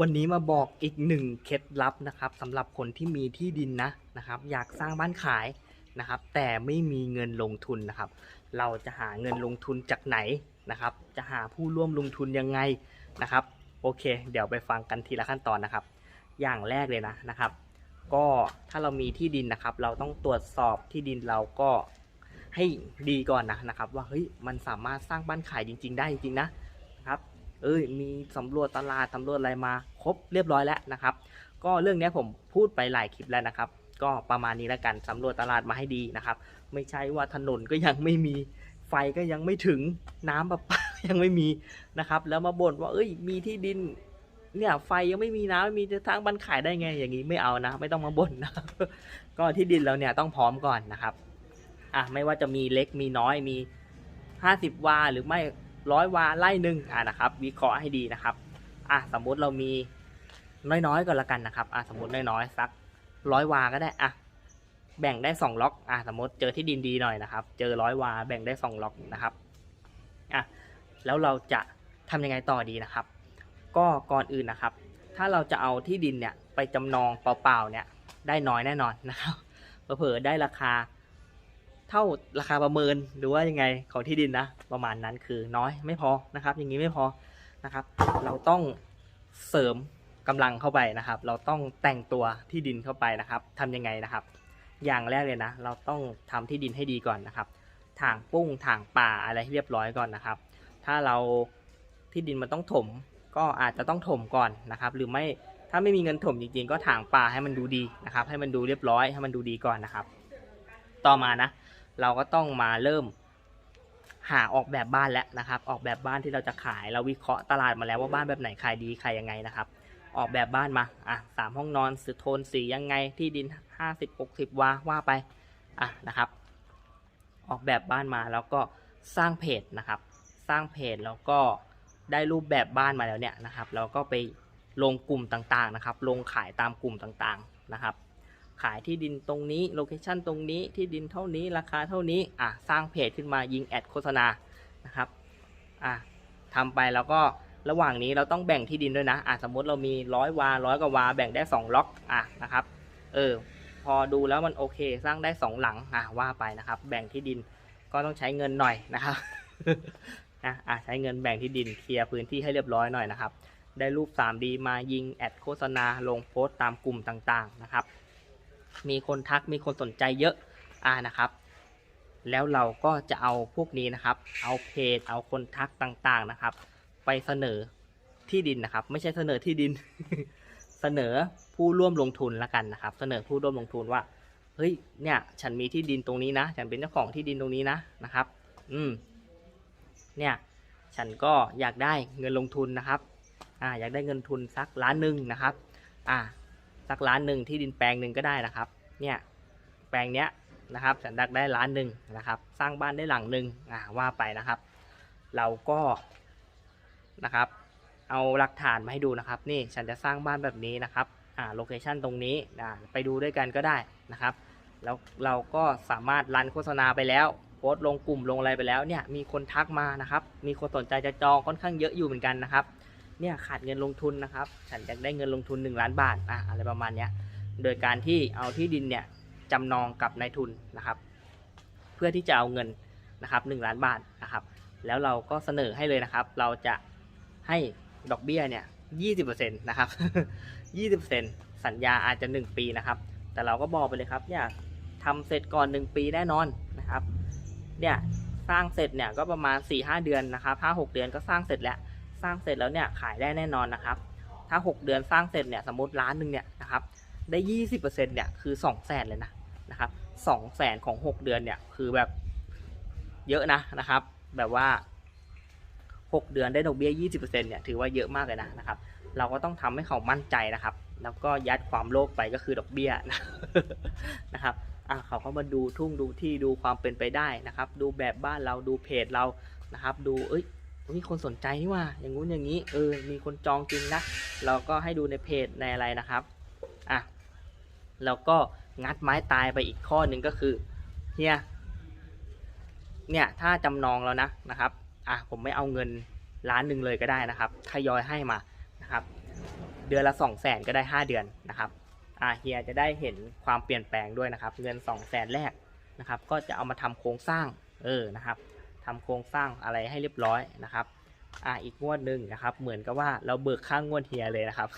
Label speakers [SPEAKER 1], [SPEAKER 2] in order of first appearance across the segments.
[SPEAKER 1] วันนี้มาบอกอีกหนึ่งเคล็ดลับนะครับสำหรับคนที่มีที่ดินนะนะครับ อยากสร้างบ้านขายนะครับ แต่ไม่มีเงินลงทุนนะครับ เราจะหาเงินลงทุนจากไหนนะครับ จะหาผู้ร่วมลงทุนยังไงนะครับ โอเค เดี๋ยวไปฟังกันทีละขั้นตอนนะครับ อย่างแรกเลยนะนะครับ ก็ถ้าเรามีที่ดินนะครับ เราต้องตรวจสอบที่ดินเราก็ให้ดีก่อนนะนะครับ ว่าเฮ้ยมันสามารถสร้างบ้านขายจริง ๆ ได้จริงๆนะ เอ้ยมีสำรวจตลาดสำรวจอะไรมาครบเรียบร้อยแล้วนะครับ ก็เรื่องนี้ผมพูดไปหลายคลิปแล้วนะครับ ก็ประมาณนี้แล้วกันสำรวจตลาดมาให้ดีนะครับ ไม่ใช่ว่าถนนก็ยังไม่มีไฟก็ยังไม่ถึงน้ำประปายังไม่มีนะครับ แล้วมาบ่นว่าเอ้ยมีที่ดินเนี่ยไฟยังไม่มีน้ำไม่มีจะสร้างบ้านขายได้ไงอย่างนี้ไม่เอานะ ไม่ต้องมาบ่นนะก็ที่ดินเราเนี่ยต้องพร้อมก่อนนะครับอะไม่ว่าจะมีเล็กมีน้อยมี 50 วาหรือไม่ ร้อยวาไล่หนึ่งอะนะครับ วิเคราะห์ให้ดีนะครับอะสมมุติเรามีน้อยๆก่อนละกันนะครับอะสมมติน้อยๆสักร้อยวาก็ได้อะแบ่งได้ 2 ล็อกอะสมมติเจอที่ดินดีหน่อยนะครับ เจอร้อยวาแบ่งได้ 2 ล็อกนะครับอะแล้วเราจะทำยังไงต่อดีนะครับ ก็ก่อนอื่นนะครับ ถ้าเราจะเอาที่ดินเนี่ยไปจำนองเปล่าๆเนี่ยได้น้อยแน่นอนนะครับเผลอได้ราคา เท่าราคาประเมินหรือว่ายังไงของที่ดินนะประมาณนั้นคือน้อยไม่พอนะครับ อย่างนี้ไม่พอนะครับ เราต้องเสริมกำลังเข้าไปนะครับ เราต้องแต่งตัวที่ดินเข้าไปนะครับทำยังไงนะครับ อย่างแรกเลยนะ เราต้องทำที่ดินให้ดีก่อนนะครับถางปุ้งถางป่าอะไรให้เรียบร้อยก่อนนะครับ ถ้าเราที่ดินมันต้องถมก็อาจจะต้องถมก่อนนะครับ หรือไม่ถ้าไม่มีเงินถมจริงๆ ก็ถางป่าให้มันดูดีนะครับ ให้มันดูเรียบร้อยให้มันดูดีก่อนนะครับ ต่อมานะ เราก็ต้องมาเริ่มหาออกแบบบ้านแล้วนะครับ ออกแบบบ้านที่เราจะขายเราวิเคราะห์ตลาดมาแล้วว่าบ้านแบบไหนขายดีขายยังไงนะครับ ออกแบบบ้านมาอะสามห้องนอนสุดโทนสียังไงที่ดินห้าสิบหกสิบวาว่าไปอะนะครับ ออกแบบบ้านมาแล้วก็สร้างเพจนะครับ สร้างเพจแล้วก็ได้รูปแบบบ้านมาแล้วเนี่ยนะครับ เราก็ไปลงกลุ่มต่างๆนะครับ ลงขายตามกลุ่มต่างๆนะครับ ขายที่ดินตรงนี้โลเคชันตรงนี้ที่ดินเท่านี้ราคาเท่านี้อะสร้างเพจขึ้นมายิงแอดโฆษณานะครับอะทำไปแล้วก็ระหว่างนี้เราต้องแบ่งที่ดินด้วยนะอะสมมติเรามีร้อยวาร้อยกว่าวาแบ่งได้ 2 ล็อกอะนะครับเออพอดูแล้วมันโอเค สร้างได้ 2 หลังอะว่าไปนะครับ แบ่งที่ดินก็ต้องใช้เงินหน่อยนะครับนะอะใช้เงินแบ่งที่ดินเคลียร์พื้นที่ให้เรียบร้อยหน่อยนะครับ ได้รูป 3D มายิงแอดโฆษณาลงโพสต์ตามกลุ่มต่างๆนะครับ มีคนทักมีคนสนใจเยอะอ่านะครับ แล้วเราก็จะเอาพวกนี้นะครับ เอาเพจเอาคนทักต่างๆนะครับ ไปเสนอที่ดินนะครับ ไม่ใช่เสนอที่ดิน เสนอผู้ร่วมลงทุนละกันนะครับ เสนอผู้ร่วมลงทุนว่าเฮ้ยเนี่ยฉันมีที่ดินตรงนี้นะ ฉันเป็นเจ้าของที่ดินตรงนี้นะนะครับ อืมเนี่ยฉันก็อยากได้เงินลงทุนนะครับ อ่า อยากได้เงินทุนสักล้านหนึ่งนะครับ อ่า สักล้านหนึ่งที่ดินแปลงหนึ่งก็ได้นะครับ เนี่ยแปลงเนี้ยนะครับฉันดักได้ล้านหนึ่งนะครับ สร้างบ้านได้หลังหนึ่งอ่าว่าไปนะครับ เราก็นะครับ เอาหลักฐานมาให้ดูนะครับ นี่ฉันจะสร้างบ้านแบบนี้นะครับอ่าโลเคชันตรงนี้อ่าไปดูด้วยกันก็ได้นะครับแล้วเราก็สามารถรันโฆษณาไปแล้วโพสต์ลงกลุ่มลงอะไรไปแล้วเนี่ยมีคนทักมานะครับ มีคนสนใจจะจองค่อนข้างเยอะอยู่เหมือนกันนะครับ เนี่ยขาดเงินลงทุนนะครับ ฉันอยากได้เงินลงทุน 1 ล้านบาทอะอะไรประมาณเนี้ยโดยการที่เอาที่ดินเนี่ยจำนองกับนายทุนนะครับ เพื่อที่จะเอาเงินนะครับ1ล้านบาทนะครับ แล้วเราก็เสนอให้เลยนะครับ เราจะให้ดอกเบี้ยเนี่ย20%นะครับ 20%สัญญาอาจจะ 1 ปีนะครับ แต่เราก็บอกไปเลยครับเนี่ยทำเสร็จก่อน 1 ปีแน่นอนนะครับเนี่ยสร้างเสร็จเนี่ยก็ประมาณ 4-5 เดือนนะครับ5-6 เดือนก็สร้างเสร็จแล้ว สร้างเสร็จแล้วเนี่ยขายได้แน่นอนนะครับ ถ้า 6 เดือนสร้างเสร็จเนี่ยสมมติล้านหนึ่งเนี่ยนะครับได้ 20%เนี่ยคือ2 0 0แสนเลยนะนะครับ2 0 0แสนของ 6 เดือนเนี่ยคือแบบเยอะนะนะครับ แบบว่า 6 เดือนได้ดอกเบี้ย 20%เนี่ยถือว่าเยอะมากเลยนะนะครับ เราก็ต้องทำให้เขามั่นใจนะครับ แล้วก็ยัดความโลภไปก็คือดอกเบี้ยนะนะครับอะเขาก็มาดูทุ่งดูที่ดูความเป็นไปได้นะครับ ดูแบบบ้านเราดูเพจเรานะครับ ดูเอ้ย มีคนสนใจนี่ว่า อย่างงู้นอย่างนี้ เออ มีคนจองจริงนะ เราก็ให้ดูในเพจในอะไรนะครับ อะ แล้วก็งัดไม้ตายไปอีกข้อหนึ่งก็คือ เฮีย เนี่ย ถ้าจำนองแล้วนะนะครับ อะ ผมไม่เอาเงินล้านหนึ่งเลยก็ได้นะครับ ทยอยให้มานะครับ เดือนละ2 0 0แสนก็ได้5เดือนนะครับ อ่าเฮียจะได้เห็นความเปลี่ยนแปลงด้วยนะครับ เงิน2 0 0แสนแรกนะครับ ก็จะเอามาทำโครงสร้าง เออ นะครับ ทำโครงสร้างอะไรให้เรียบร้อยนะครับอ่าอีกงวดหนึ่งนะครับ เหมือนกับว่าเราเบิกค่างงวดเฮียเลยนะครับ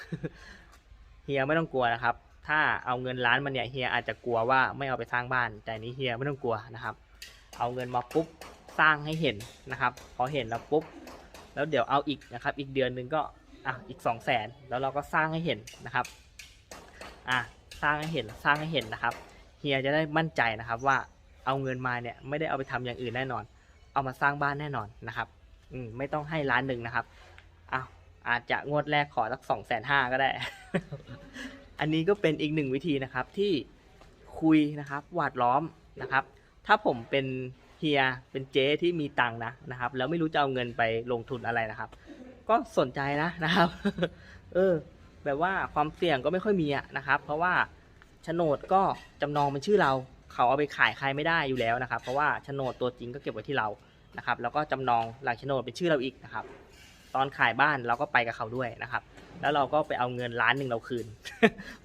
[SPEAKER 1] เฮียไม่ต้องกลัวนะครับ ถ้าเอาเงินล้านมาเนี่ยเฮียอาจจะกลัวว่าไม่เอาไปสร้างบ้าน แต่นี้เฮียไม่ต้องกลัวนะครับ เอาเงินมาปุ๊บสร้างให้เห็นนะครับ พอเห็นแล้วปุ๊บแล้วเดี๋ยวเอาอีกนะครับ อีกเดือนหนึ่งก็อะอีกสองแสนแล้วเราก็สร้างให้เห็นนะครับอะสร้างให้เห็นสร้างให้เห็นนะครับเฮียจะได้มั่นใจนะครับว่าเอาเงินมาเนี่ยไม่ได้เอาไปทำอย่างอื่นแน่นอน เอามาสร้างบ้านแน่นอนนะครับอืมไม่ต้องให้ล้านหนึ่งนะครับอ้าวอาจจะงวดแรกขอสักสองแสนห้าก็ได้ อันนี้ก็เป็นอีกหนึ่งวิธีนะครับที่คุยนะครับหวาดล้อมนะครับ ถ้าผมเป็นเฮียเป็นเจ๊ที่มีตังค์นะนะครับ แล้วไม่รู้จะเอาเงินไปลงทุนอะไรนะครับ ก็สนใจนะนะครับ เออ แบบว่าความเสี่ยงก็ไม่ค่อยมีอะนะครับ เพราะว่าโฉนดก็จำนองเป็นชื่อเรา เขาเอาไปขายใครไม่ได้อยู่แล้วนะครับ เพราะว่าโฉนดตัวจริงก็เก็บไว้ที่เรา นะครับแล้วก็จำนองหลังโฉนดเป็นชื่อเราอีกนะครับ ตอนขายบ้านเราก็ไปกับเขาด้วยนะครับ แล้วเราก็ไปเอาเงินล้านหนึ่งเราคืน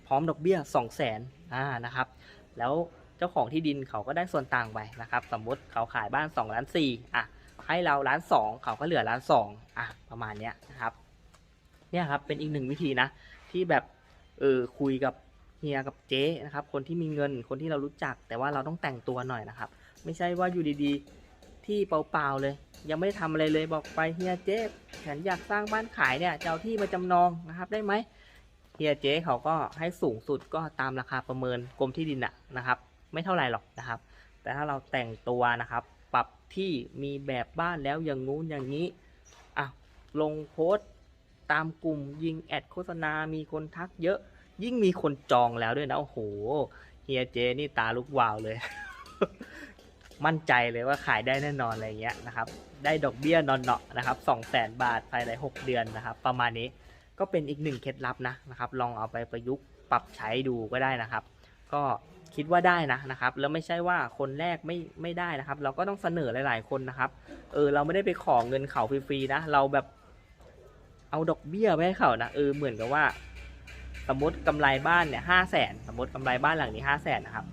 [SPEAKER 1] พร้อมดอกเบี้ยสองแสนอ่านะครับ แล้วเจ้าของที่ดินเขาก็ได้ส่วนต่างไปนะครับ สมมติเขาขายบ้าน2ล้านสี่อะให้เราล้านสองเขาก็เหลือล้านสองอะประมาณเนี้ยนะครับเนี่ยครับเป็นอีกหนึ่งวิธีนะที่แบบเออคุยกับเฮียกับเจ๊นะครับ คนที่มีเงินคนที่เรารู้จัก แต่ว่าเราต้องแต่งตัวหน่อยนะครับ ไม่ใช่ว่าอยู่ดีๆ ที่เปล่าๆเลย ยังไม่ได้ทำอะไรเลยบอกไปเฮียเจ๊ฉันอยากสร้างบ้านขายเนี่ยจะเอาที่มาจำนองนะครับได้ไหมเฮียเจ๊เขาก็ให้สูงสุดก็ตามราคาประเมินกรมที่ดินอะนะครับ ไม่เท่าไหร่หรอกนะครับ แต่ถ้าเราแต่งตัวนะครับ ปรับที่มีแบบบ้านแล้วอย่างงู้นอย่างนี้อะลงโพสต์ตามกลุ่มยิงแอดโฆษณา มีคนทักเยอะ ยิ่งมีคนจองแล้วด้วยนะ โอ้โห เฮียเจนี่ตาลุกวาวเลย มั่นใจเลยว่าขายได้แน่นอนอะไรเงี้ยนะครับ ได้ดอกเบี้ยนอนเนาะนะครับสองแสนบาทภายใน 6 เดือนนะครับ ประมาณนี้ก็เป็นอีกหนึ่งเคล็ดลับนะนะครับ ลองเอาไปประยุกต์ปรับใช้ดูก็ได้นะครับ ก็คิดว่าได้นะนะครับ แล้วไม่ใช่ว่าคนแรกไม่ไม่ได้นะครับ เราก็ต้องเสนอหลาย ๆ คนนะครับ เออเราไม่ได้ไปขอเงินเขาฟรีๆนะ เราแบบเอาดอกเบี้ยไปให้เขานะเออเหมือนกับว่า สมมติกำไรบ้านเนี่ยห้าแสนสมมติกำไรบ้านหลังนี้ห้าแสนนะครับ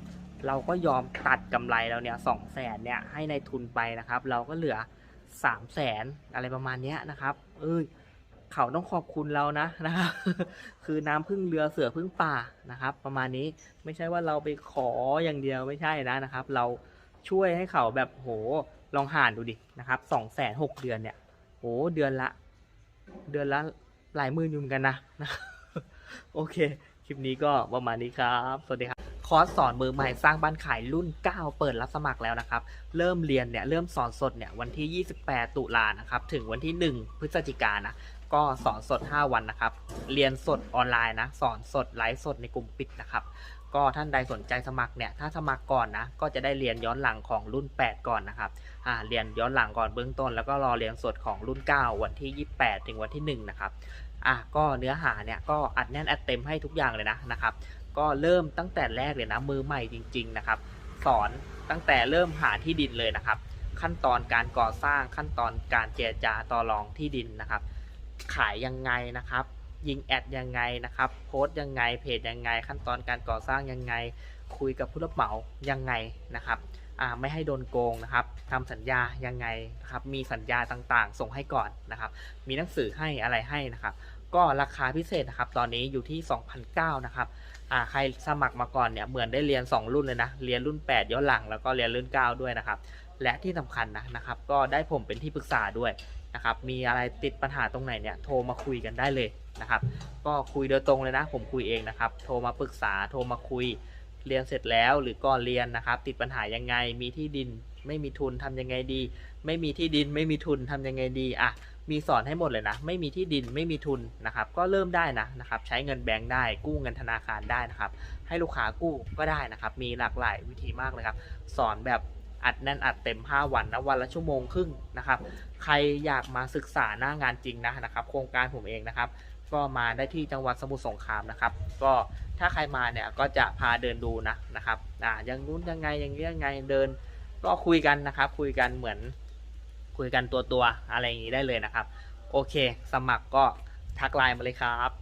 [SPEAKER 1] เราก็ยอมตัดกำไรเราเนี่ยสองแสนเนี่ยให้ในทุนไปนะครับ เราก็เหลือสามแสนอะไรประมาณเนี้ยนะครับ เออเขาต้องขอบคุณเรานะนะครับ คือน้ำพึ่งเรือเสือพึ่งป่านะครับ ประมาณนี้ไม่ใช่ว่าเราไปขออย่างเดียวไม่ใช่นะนะครับ เราช่วยให้เขาแบบโหลองหารดูดินะครับสองแสนหกเดือนเนี่ยโหเดือนละ เดือนละหลายหมื่นอยู่เหมือนกันนะโอเค คลิปนี้ก็ประมาณนี้ครับ สวัสดีครับ คอร์สสอนมือใหม่สร้างบ้านขายรุ่น 9 เปิดรับสมัครแล้วนะครับ เริ่มเรียนเนี่ยเริ่มสอนสดเนี่ยวันที่ 28 ตุลานะครับ ถึงวันที่ 1 พฤศจิกายนะ ก็สอนสด 5 วันนะครับ เรียนสดออนไลน์นะ สอนสดไลฟ์สดในกลุ่มปิดนะครับ ก็ท่านใดสนใจสมัครเนี่ย ถ้าสมัครก่อนนะ ก็จะได้เรียนย้อนหลังของรุ่น 8 ก่อนนะครับ อ่า เรียนย้อนหลังก่อนเบื้องต้น แล้วก็รอเรียนสดของรุ่น 9 วันที่ 28 ถึงวันที่ 1 นะครับอะก็เนื้อหาเนี่ยก็อัดแน่นอัดเต็มให้ทุกอย่างเลยนะนะครับ ก็เริ่มตั้งแต่แรกเลยนะมือใหม่จริง ๆนะครับ สอนตั้งแต่เริ่มหาที่ดินเลยนะครับ ขั้นตอนการก่อสร้างขั้นตอนการเจรจาต่อรองที่ดินนะครับ ขายยังไงนะครับ ยิงแอดยังไงนะครับ โพสต์ยังไงเพจยังไง ขั้นตอนการก่อสร้างยังไง คุยกับผู้รับเหมายังไงนะครับไม่ให้โดนโกงนะครับทำสัญญายังไงนะครับ มีสัญญาต่างๆ ส่งให้ก่อนนะครับ มีหนังสือให้อะไรให้นะครับ ก็ราคาพิเศษนะครับ ตอนนี้อยู่ที่ 2,009นะครับ อ่าใครสมัครมาก่อนเนี่ยเหมือนได้เรียน 2 รุ่นเลยนะเรียนรุ่น 8ย้อนหลังแล้วก็เรียนรุ่น 9 ด้วยนะครับและที่สำคัญนะนะครับ ก็ได้ผมเป็นที่ปรึกษาด้วยนะครับมีอะไรติดปัญหาตรงไหนเนี่ยโทรมาคุยกันได้เลยนะครับก็คุยโดยตรงเลยนะ ผมคุยเองนะครับโทรมาปรึกษาโทรมาคุยเรียนเสร็จแล้วหรือก่อนเรียนนะครับ ติดปัญหายังไงมีที่ดินไม่มีทุนทำยังไงดี ไม่มีที่ดินไม่มีทุนทำยังไงดีอะ มีสอนให้หมดเลยนะ ไม่มีที่ดินไม่มีทุนนะครับ ก็เริ่มได้นะนะครับ ใช้เงินแบงก์ได้ กู้เงินธนาคารได้นะครับ ให้ลูกค้ากู้ก็ได้นะครับ มีหลากหลายวิธีมากเลยครับ สอนแบบอัดแน่นอัดเต็ม 5 วันนะวันละชั่วโมงครึ่งนะครับ ใครอยากมาศึกษาหน้างานจริงนะนะครับ โครงการผมเองนะครับ ก็มาได้ที่จังหวัดสมุทรสงครามนะครับ ก็ถ้าใครมาเนี่ยก็จะพาเดินดูนะนะครับอ่ายังนู้นยังไงยังนี้ยังไงเดินก็คุยกันนะครับ คุยกันเหมือน คุยกันตัวตัวอะไรอย่างนี้ได้เลยนะครับ โอเค สมัครก็ทักไลน์มาเลยครับ